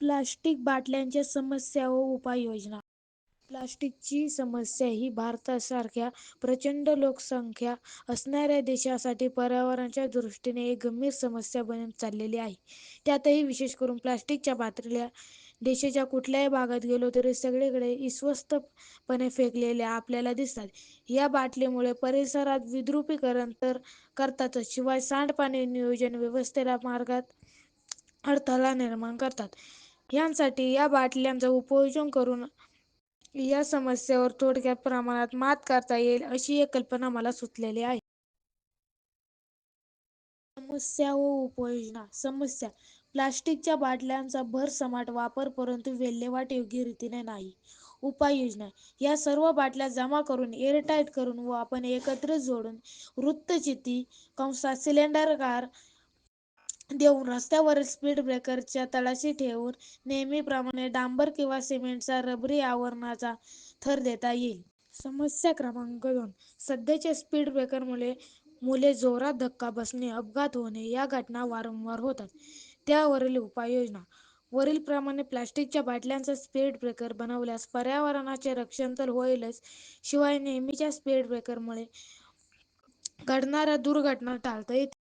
Plastic बाटल्यांच्या समस्या व उपाययोजना. प्लास्टिकची समस्या ही भारतासारख्या प्रचंड लोकसंख्या असणाऱ्या देशासाठी पर्यावरणाच्या दृष्टीने एक गंभीर समस्या बनत चाललेली आहे. त्यातही विशेष करून प्लास्टिकच्या बाटल्या देशाच्या कुठल्याही भागात गेलो तरी सगळीकडे इस्वस्तपणे फेकलेल्या आपल्याला दिसतात. या बाटलीमुळे परिसरात विद्रुपीकरण तर करतातच शिवाय सांडपाणी नियोजन व्यवस्थेला मार्गात अडथळा निर्माण करतात. यांसाठी या बाटल्यांचा उपयोजन करून या समस्येवर थोडक्या प्रमाणात मात करता येईल अशी एक कल्पना मला सुचलेली आहे. समस्या व उपाययोजना. समस्या: प्लास्टिकच्या बाटल्यांचा भरमसाठ वापर परंतु विल्हेवाट योग्य रीतीने नाही. उपाययोजना: या सर्व बाटल्या जमा करून एअरटाईट करून व आपण एकत्र जोडून वृत्तचिती कंसात सिलेंडर कार देऊन रस्त्यावरील स्पीड ब्रेकरच्या तळाशी ठेवून नेहमीप्रमाणे डांबर किंवा सिमेंटचा रबरी आवरणाचा थर देता येईल. समस्या क्रमांक दोन: सध्याच्या स्पीड ब्रेकरमुळे मुले जोरात धक्का बसणे, अपघात होणे या घटना वारंवार होतात. त्यावरील उपाययोजना. वरीलप्रमाणे प्लास्टिकच्या बाटल्यांचा स्पीड ब्रेकर बनवल्यास पर्यावरणाचे रक्षण तर होईलच शिवाय नेहमीच्या स्पीड ब्रेकरमुळे घडणाऱ्या दुर्घटना टाळता येतील.